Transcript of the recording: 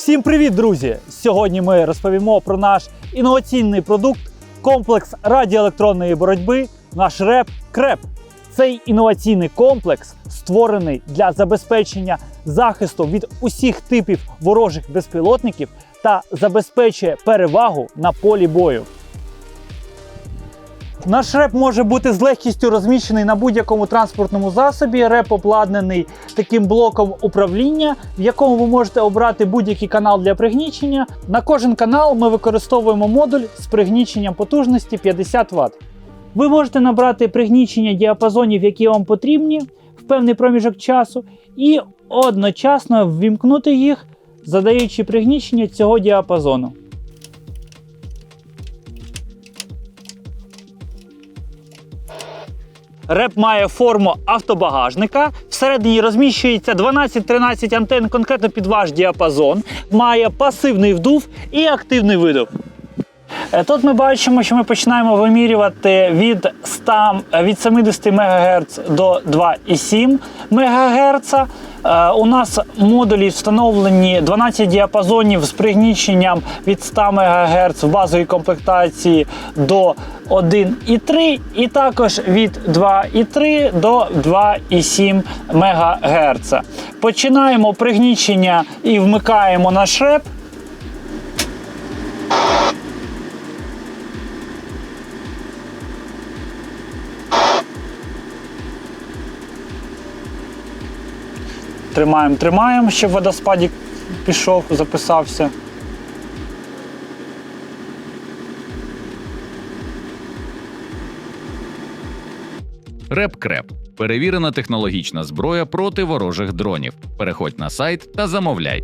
Всім привіт, друзі! Сьогодні ми розповімо про наш інноваційний продукт комплекс радіоелектронної боротьби, наш РЕП КРЕП. Цей інноваційний комплекс створений для забезпечення захисту від усіх типів ворожих безпілотників та забезпечує перевагу на полі бою. Наш реп може бути з легкістю розміщений на будь-якому транспортному засобі. Реп обладнаний таким блоком управління, в якому ви можете обрати будь-який канал для пригнічення. На кожен канал ми використовуємо модуль з пригніченням потужності 50 Вт. Ви можете набрати пригнічення діапазонів, які вам потрібні в певний проміжок часу, і одночасно ввімкнути їх, задаючи пригнічення цього діапазону. Реп має форму автобагажника. Всередині розміщується 12-13 антенн конкретно під ваш діапазон. Має пасивний вдув і активний видув. Е, Тут ми бачимо, що ми починаємо вимірювати від 100, е, від 70 МГц до 2,7 МГц. Е, У нас модулі встановлені 12 діапазонів з пригніченням від 100 МГц в базовій комплектації до 1,3 і також від 2,3 до 2,7 МГц. Починаємо пригнічення і вмикаємо наш реп. Тримаємо, тримаємо, щоб водоспадік пішов, записався. Репкреп перевірена технологічна зброя проти ворожих дронів. Переходь на сайт та замовляй.